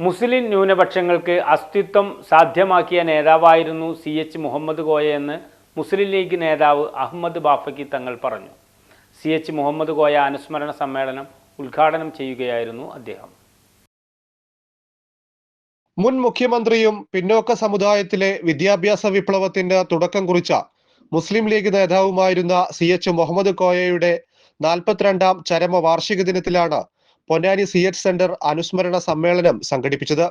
മുസ്ലിം ന്യൂനപക്ഷങ്ങൾക്ക് അസ്തിത്വം സാധ്യമാക്കിയ നേതാവായിരുന്നു സി എച്ച് മുഹമ്മദ് എന്ന് മുസ്ലിം ലീഗ് നേതാവ് അഹമ്മദ് ബാഫക്കി തങ്ങൾ പറഞ്ഞു. സി എച്ച് മുഹമ്മദ് കോയ അനുസ്മരണ സമ്മേളനം ഉദ്ഘാടനം ചെയ്യുകയായിരുന്നു അദ്ദേഹം. മുൻ മുഖ്യമന്ത്രിയും പിന്നോക്ക സമുദായത്തിലെ വിദ്യാഭ്യാസ വിപ്ലവത്തിന്റെ തുടക്കം കുറിച്ച മുസ്ലിം ലീഗ് നേതാവുമായിരുന്ന സി എച്ച് മുഹമ്മദ് കോയയുടെ നാൽപ്പത്തിരണ്ടാം ചരമ വാർഷിക ദിനത്തിലാണ് പൊന്നാനി സി എച്ച് സെന്റർ അനുസ്മരണ സമ്മേളനം സംഘടിപ്പിച്ചത്.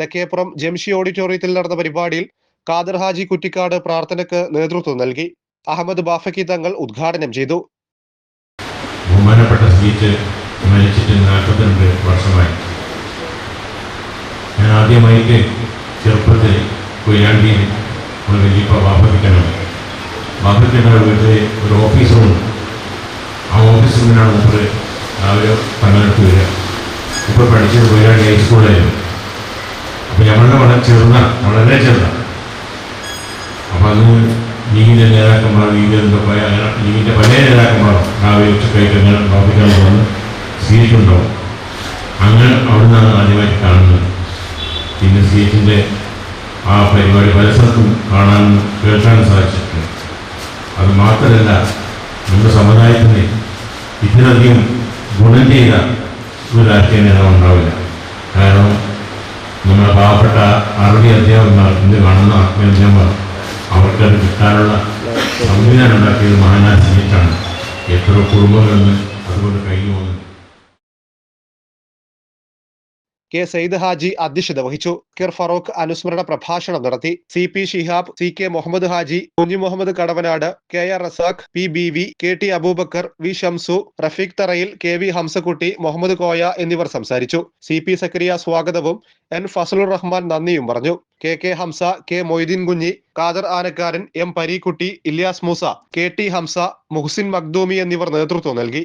തെക്കേപ്പുറം ജംഷി ഓഡിറ്റോറിയത്തിൽ നടന്ന പരിപാടിയിൽ ഖാദർ ഹാജി കുറ്റിക്കാട് പ്രാർത്ഥനയ്ക്ക് നേതൃത്വം നൽകി. അഹമ്മദ് ബാഫക്കി തങ്ങൾ ഉദ്ഘാടനം ചെയ്തു. ബഹുമാനപ്പെട്ട സ്പീച്ച് മരിച്ചിട്ട് നാൽപ്പത്തിരണ്ട് വർഷമായി. ഞാൻ ആദ്യമായിട്ട് ചെറുപ്പത്തിൽ കൊയിലാണ്ടിയിൽ ഒരു വാപ്പപ്പിക്കണം വാപ്പപ്പിക്കുന്ന വീട്ടിൽ ഒരു ഓഫീസ് റൂം ആ ഓഫീസ് റൂമിനാണ് മുമ്പ് രാവിലെ പങ്കെടുത്ത് വരിക ഇപ്പോൾ പഠിച്ചത് ഹൈ സ്കൂളിലായിരുന്നു അപ്പോൾ ഞങ്ങളുടെ വളരെ ചെറുത വളരെ ചെറുത. അപ്പോൾ അത് ലീഗിന്റെ നേതാക്കന്മാർ ലീഗിന്റെ ലീഗിന്റെ പല നേതാക്കന്മാർ രാവിലെ ഉച്ചക്കായിട്ട് അങ്ങനെ പ്രവർത്തിക്കാൻ വന്ന് സ്വീകരിക്കുന്നുണ്ടാവും അങ്ങനെ അവിടെ നിന്നാണ് ആദ്യമായിട്ട് കാണുന്നത്. പിന്നെ സി എച്ചിന്റെ ആ പരിപാടി പല സ്ഥലത്തും കാണാനും കേൾക്കാനും സാധിച്ചിട്ടുണ്ട്. അത് മാത്രമല്ല നമ്മുടെ സമുദായത്തിന് ഇത്രയധികം ഗുണം ചെയ്ത ഒരു രാഷ്ട്രീയ ഉണ്ടാവില്ല. കാരണം നമ്മുടെ പാവപ്പെട്ട അറബി അധ്യാപകന്മാർ ഇന്ന് കാണുന്ന അധ്യാപകന്മാർ അവർക്കത് കിട്ടാനുള്ള സംവിധാനം ഉണ്ടാക്കിയത് മഹാനാ സീറ്റാണ്. എത്ര കുടുംബങ്ങളെന്ന് അതുകൊണ്ട് കഴിഞ്ഞു പോകുന്നുണ്ട് കെ സയ്യിദ് ഹാജി അധ്യക്ഷത വഹിച്ചു. കിർ ഫറൂഖ് അനുസ്മരണ പ്രഭാഷണം നടത്തി. C P Shihab C K Muhammad Haji Kunhu Muhammad Kadavanad K R Razak P B V K T Abubakar V Shamsu Rafeeq Tharayil K V Hamsakutty Muhammad Koya എന്നിവർ സംസാരിച്ചു. സി പി സക്കരിയ സ്വാഗതവും N Fazlur Rahman നന്ദിയും പറഞ്ഞു. K K Hamza K Moideen Kunhi Kader Anakkaran M Parikutty Ilyas Moosa K T Hamza Muhsin Makhdoomi എന്നിവർ നേതൃത്വം നൽകി.